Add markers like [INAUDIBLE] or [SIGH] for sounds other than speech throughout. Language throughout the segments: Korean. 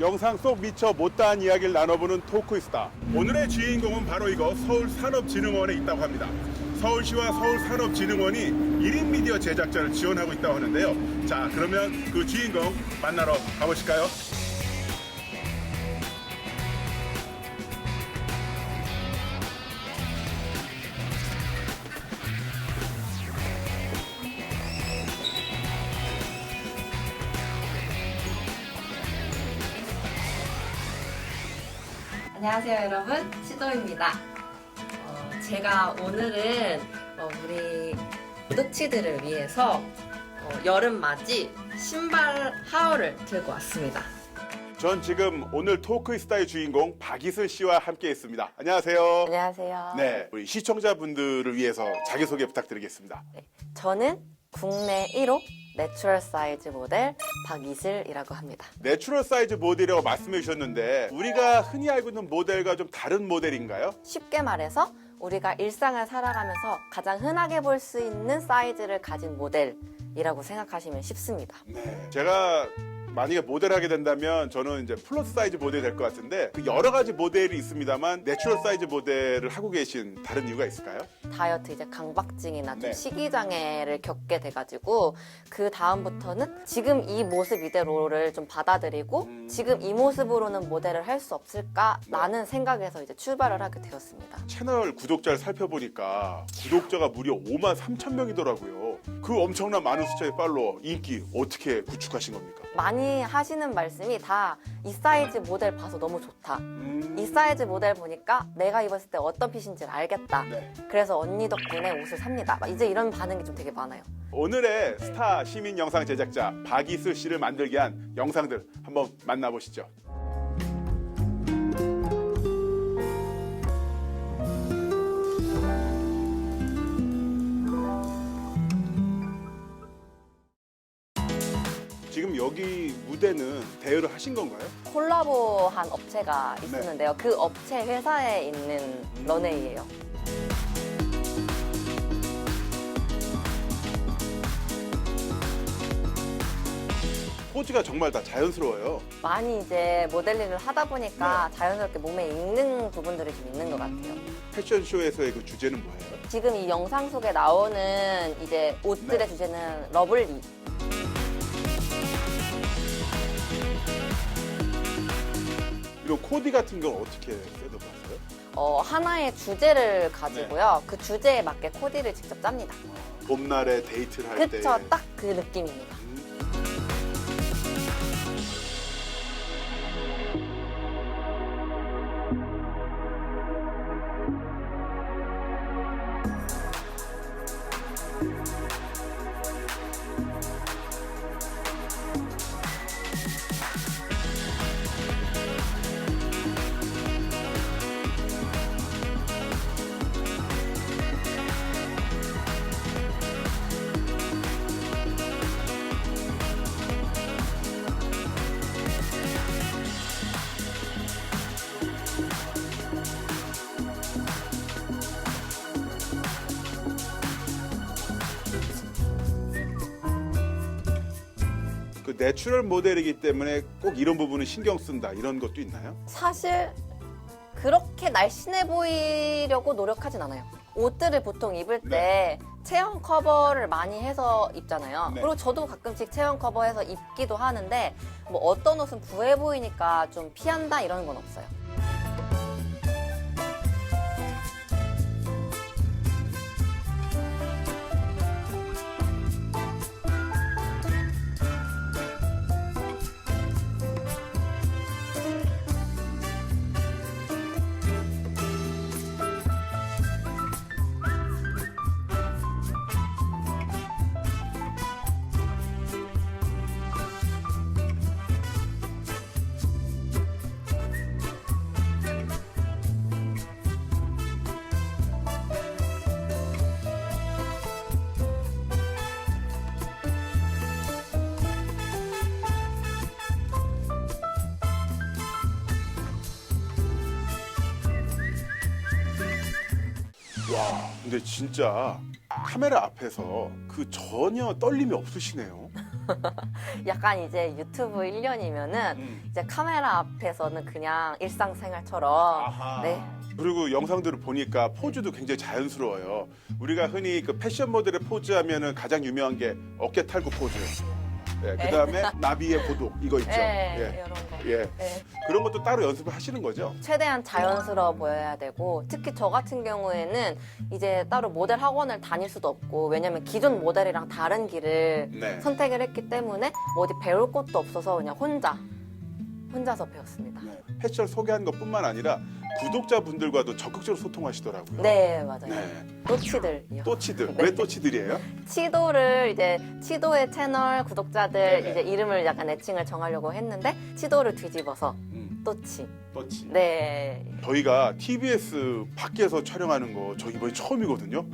영상 속 미처 못다한 이야기를 나눠보는 토크스타. 오늘의 주인공은 바로 이거 서울산업진흥원에 있다고 합니다. 서울시와 서울산업진흥원이 1인 미디어 제작자를 지원하고 있다고 하는데요. 자, 그러면 그 주인공 만나러 가보실까요? 안녕하세요 여러분 시도입니다 어, 제가 오늘은 어, 우리 뚝치들을 위해서 어, 여름 맞이 신발 하울을 들고 왔습니다 전 지금 오늘 토크스타의 주인공 박이슬 씨와 함께 있습니다. 안녕하세요. 안녕하세요 네, 우리 시청자분들을 위해서 자기소개 부탁드리겠습니다. 네, 저는 국내 1호 내추럴 사이즈 모델 박이슬이라고 합니다 내추럴 사이즈 모델이라고 말씀해 주셨는데 우리가 흔히 알고 있는 모델과 좀 다른 모델인가요? 쉽게 말해서 우리가 일상을 살아가면서 가장 흔하게 볼 수 있는 사이즈를 가진 모델이라고 생각하시면 쉽습니다 네. 제가 만약에 모델하게 된다면 저는 이제 플러스 사이즈 모델이 될 것 같은데 그 여러 가지 모델이 있습니다만 내추럴 사이즈 모델을 하고 계신 다른 이유가 있을까요? 다이어트 이제 강박증이나 좀 네. 식이 장애를 겪게 돼가지고 그 다음부터는 지금 이 모습 이대로를 좀 받아들이고 음. 지금 이 모습으로는 모델을 할 수 없을까라는 생각에서 이제 출발을 하게 되었습니다. 채널 구독자를 살펴보니까 구독자가 무려 5만 3천 명이더라고요. 그 엄청난 많은 숫자의 팔로워, 인기 어떻게 구축하신 겁니까? 많이 하시는 말씀이 다 이 사이즈 모델 봐서 너무 좋다. 음, 이 사이즈 모델 보니까 내가 입었을 때 어떤 핏인지를 알겠다. 네. 그래서 언니 덕분에 옷을 삽니다. 막 이제 이런 반응이 좀 되게 많아요. 오늘의 스타 시민 영상 제작자 박이슬 씨를 만들게 한 영상들 한번 만나보시죠. 여기 무대는 대여를 하신 건가요? 콜라보한 업체가 있었는데요. 그 업체 회사에 있는 런웨이예요. 포즈가 정말 다 자연스러워요. 많이 이제 모델링을 하다 보니까 자연스럽게 몸에 익는 부분들이 좀 있는 것 같아요. 패션쇼에서의 그 주제는 뭐예요? 지금 이 영상 속에 나오는 이제 옷들의 네. 주제는 러블리. 이런 코디 같은 건 어떻게 셋업하세요? 어, 하나의 주제를 가지고요. 그 주제에 맞게 코디를 직접 짭니다. 봄날에 데이트를 할 때. 그쵸, 딱 그 느낌입니다. 내추럴 모델이기 때문에 꼭 이런 부분은 신경 쓴다 이런 것도 있나요? 사실 그렇게 날씬해 보이려고 노력하진 않아요. 옷들을 보통 입을 때 체형 커버를 많이 해서 입잖아요. 네. 그리고 저도 가끔씩 체형 커버해서 입기도 하는데 뭐 어떤 옷은 부해 보이니까 좀 피한다 이런 건 없어요. 와, 근데 진짜 카메라 앞에서 그 전혀 떨림이 없으시네요. [LAUGHS] 약간 이제 유튜브 1년이면은 이제 카메라 앞에서는 그냥 일상생활처럼 네. 그리고 영상들을 보니까 포즈도 굉장히 자연스러워요. 우리가 흔히 그 패션 모델의 포즈 하면은 가장 유명한 게 어깨 탈구 포즈. 예, 그 다음에 나비의 고독 이거 있죠. 네, 예. 이런 거. 예. 네. 그런 것도 따로 연습을 하시는 거죠? 최대한 자연스러워 보여야 되고 특히 저 같은 경우에는 이제 따로 모델 학원을 다닐 수도 없고 왜냐면 기존 모델이랑 다른 길을 네. 선택을 했기 때문에 뭐 어디 배울 곳도 없어서 그냥 혼자 혼자서 배웠습니다. 네. 패션 소개하는 것뿐만 아니라 구독자분들과도 적극적으로 소통하시더라고요. 네 맞아요. 네. 또치들이요. 또치들. [LAUGHS] 네. 왜 또치들이에요? 치도를 이제 치도의 채널 구독자들 네네. 이제 이름을 약간 애칭을 정하려고 했는데 치도를 뒤집어서 음, 또치. 또치. 네. 저희가 TBS 밖에서 촬영하는 거 저 이번에 처음이거든요.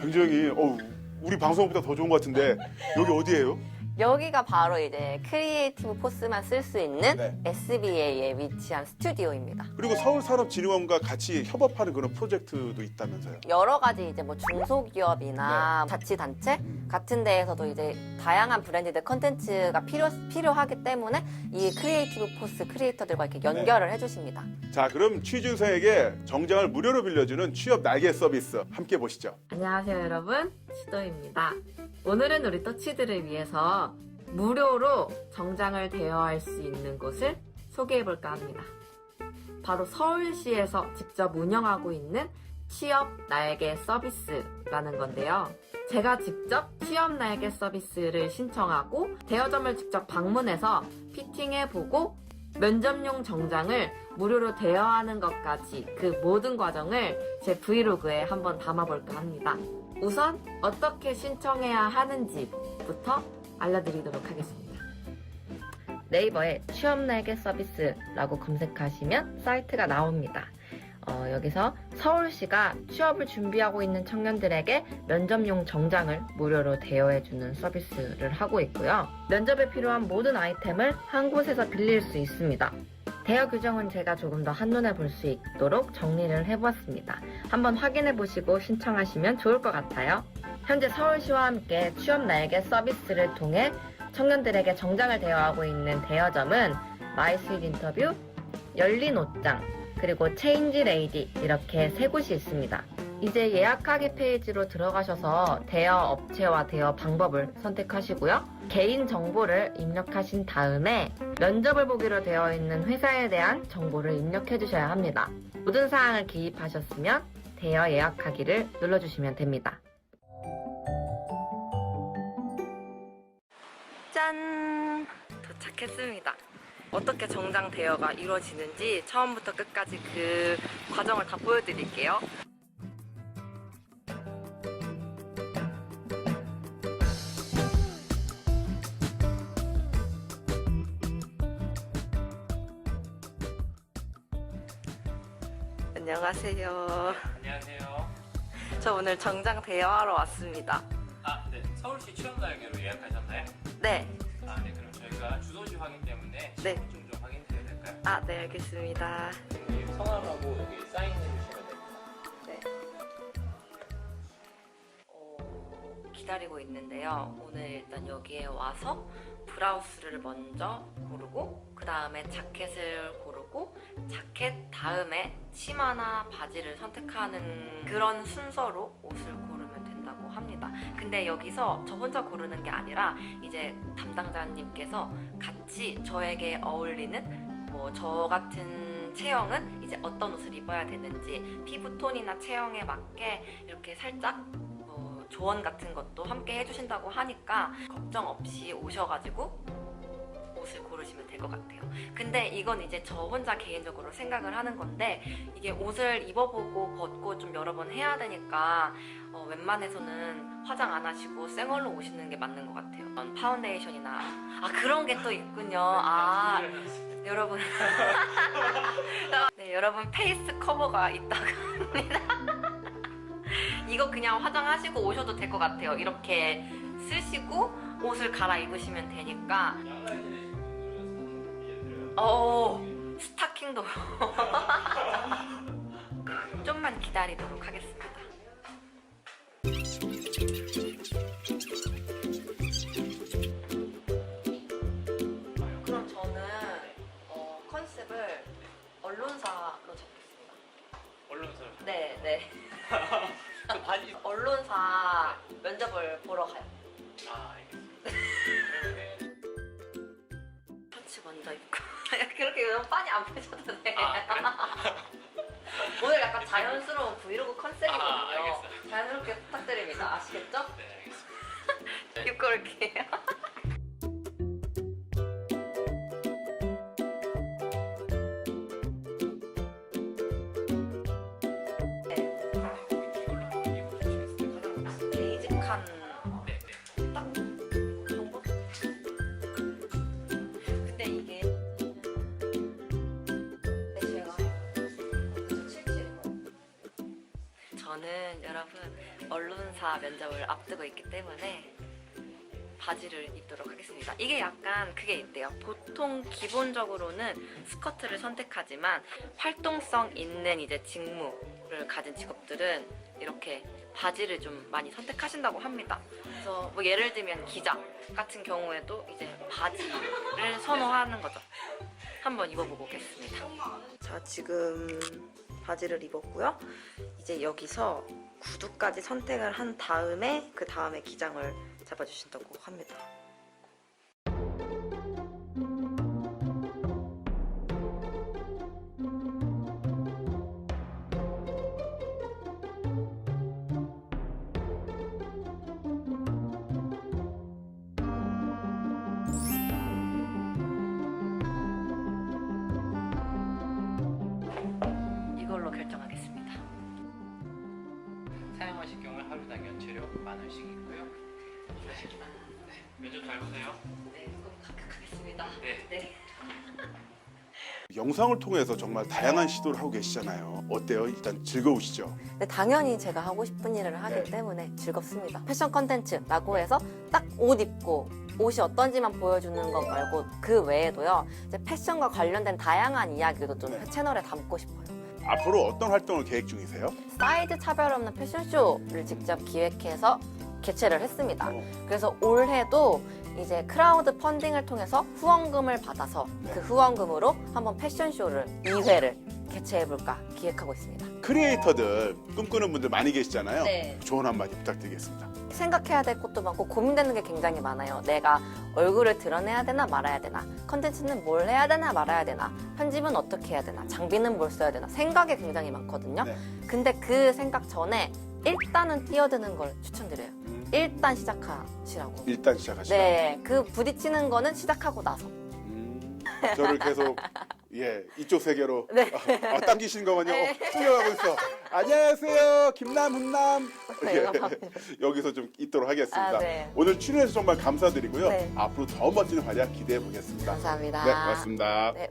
굉장히 어우, 우리 방송보다 더 좋은 것 같은데 여기 어디예요? 여기가 바로 이제 크리에이티브 포스만 쓸 수 있는 네. SBA에 위치한 스튜디오입니다. 그리고 서울산업진흥원과 같이 협업하는 그런 프로젝트도 있다면서요. 여러 가지 이제 뭐 중소기업이나 네. 자치단체 음. 같은 데에서도 이제 다양한 브랜드들 컨텐츠가 필요, 필요하기 때문에 이 크리에이티브 포스 크리에이터들과 이렇게 연결을 해주십니다. 자, 그럼 취준생에게 정장을 무료로 빌려주는 취업 날개 서비스 함께 보시죠. 안녕하세요 여러분 시도입니다 오늘은 우리 또치들을 위해서 무료로 정장을 대여할 수 있는 곳을 소개해 볼까 합니다 바로 서울시에서 직접 운영하고 있는 취업 날개 서비스라는 건데요 제가 직접 취업 날개 서비스를 신청하고 대여점을 직접 방문해서 피팅해 보고 면접용 정장을 무료로 대여하는 것까지 그 모든 과정을 제 브이로그에 한번 담아볼까 합니다. 우선 어떻게 신청해야 하는지부터 알려드리도록 하겠습니다. 네이버에 취업 날개 서비스라고 검색하시면 사이트가 나옵니다. 어, 여기서 서울시가 취업을 준비하고 있는 청년들에게 면접용 정장을 무료로 대여해주는 서비스를 하고 있고요. 면접에 필요한 모든 아이템을 한 곳에서 빌릴 수 있습니다. 대여 규정은 제가 조금 더 한눈에 볼 수 있도록 정리를 해보았습니다. 한번 확인해 보시고 신청하시면 좋을 것 같아요. 현재 서울시와 함께 취업 날개 서비스를 통해 청년들에게 정장을 대여하고 있는 대여점은 마이스윗 인터뷰, 열린 옷장, 그리고 체인지 레이디 이렇게 세 곳이 있습니다. 이제 예약하기 페이지로 들어가셔서 대여 업체와 대여 방법을 선택하시고요. 개인 정보를 입력하신 다음에 면접을 보기로 되어 있는 회사에 대한 정보를 입력해 주셔야 합니다. 모든 사항을 기입하셨으면 대여 예약하기를 눌러주시면 됩니다. 짠! 도착했습니다. 어떻게 정장 대여가 이루어지는지 처음부터 끝까지 그 과정을 다 보여드릴게요. 안녕하세요. 안녕하세요. 저 오늘 정장 대여하러 왔습니다. 아, 네. 서울시 취업날개로 예약하셨나요? 네. 아, 네. 그럼 저희가 주소지 확인 때문에 네. 신분증 좀 확인드려도 될까요? 아, 네, 알겠습니다. 여기 성함하고 여기 사인해 주시면 됩니다. 네. 어, 기다리고 있는데요. 오늘 일단 여기에 와서 브라우스를 먼저 고르고 그 다음에 자켓을 고르고 자켓 다음에 치마나 바지를 선택하는 그런 순서로 옷을 고르면 된다고 합니다. 근데 여기서 저 혼자 고르는 게 아니라 이제 담당자님께서 같이 저에게 어울리는 뭐 저 같은 체형은 이제 어떤 옷을 입어야 되는지 피부톤이나 체형에 맞게 이렇게 살짝 뭐 조언 같은 것도 함께 해주신다고 하니까 걱정 없이 오셔가지고 옷을 고르시면 될 것 같아요. 근데 이건 이제 저 혼자 개인적으로 생각을 하는 건데 이게 옷을 입어보고 벗고 좀 여러 번 해야 되니까 어, 웬만해서는 화장 안 하시고 생얼로 오시는 게 맞는 것 같아요. 어, 파운데이션이나 아 그런 게 또 있군요. 아 여러분 [LAUGHS] 네 여러분 페이스 커버가 있다고 합니다 [LAUGHS] 이거 그냥 화장하시고 오셔도 될 것 같아요 이렇게 쓰시고 옷을 갈아입으시면 되니까 어 스타킹도. [LAUGHS] 좀만 기다리도록 하겠습니다 오늘 약간 자연스러운 브이로그 컨셉이거든요. 아, 알겠어요. 자연스럽게 부탁드립니다. 아시겠죠? 네 알겠습니다. [LAUGHS] 입고 올게요. 저는 여러분 언론사 면접을 앞두고 있기 때문에 바지를 입도록 하겠습니다. 이게 약간 그게 있대요. 보통 기본적으로는 스커트를 선택하지만 활동성 있는 이제 직무를 가진 직업들은 이렇게 바지를 좀 많이 선택하신다고 합니다. 그래서 뭐 예를 들면 기자 같은 경우에도 이제 바지를 선호하는 거죠. 한번 입어보고 오겠습니다. 자, 지금 바지를 입었고요. 이제 여기서 구두까지 선택을 한 다음에 그 다음에 기장을 잡아주신다고 합니다. 만 원씩이고요. 네. 네. 면접 잘 보세요. 네, 조금 합격하겠습니다. 네. 네. 영상을 통해서 정말 다양한 시도를 하고 계시잖아요. 어때요? 일단 즐거우시죠? 네, 당연히 제가 하고 싶은 일을 하기 네. 때문에 즐겁습니다. 패션 컨텐츠라고 해서 딱 옷 입고 옷이 어떤지만 보여주는 것 말고 그 외에도요. 이제 패션과 관련된 다양한 이야기도 좀 네. 채널에 담고 싶어요. 앞으로 어떤 활동을 계획 중이세요? 사이즈 차별 없는 패션쇼를 직접 기획해서 개최를 했습니다. 어. 그래서 올해도 이제 크라우드 펀딩을 통해서 후원금을 받아서 네. 그 후원금으로 한번 패션쇼를 2회를 개최해볼까 기획하고 있습니다. 크리에이터들 꿈꾸는 분들 많이 계시잖아요. 네. 조언 한마디 부탁드리겠습니다. 생각해야 될 것도 많고 고민되는 게 굉장히 많아요. 내가 얼굴을 드러내야 되나 말아야 되나, 컨텐츠는 뭘 해야 되나 말아야 되나, 편집은 어떻게 해야 되나, 장비는 뭘 써야 되나, 생각이 굉장히 많거든요. 네. 근데 그 생각 전에 일단은 뛰어드는 걸 추천드려요. 음, 일단 시작하시라고. 일단 시작하시죠. 네, 그 부딪히는 거는 시작하고 나서. 음, 저를 계속 예 이쪽 세계로 네. 아, 아, 당기신 거군요. 어, 끌려가고 있어. 안녕하세요, 김남 훈남. 네, 예. 여기서 좀 있도록 하겠습니다. 아, 네. 오늘 출연해서 정말 감사드리고요. 네. 앞으로 더 멋진 활약 기대해 보겠습니다. 감사합니다. 네, 고맙습니다. 네.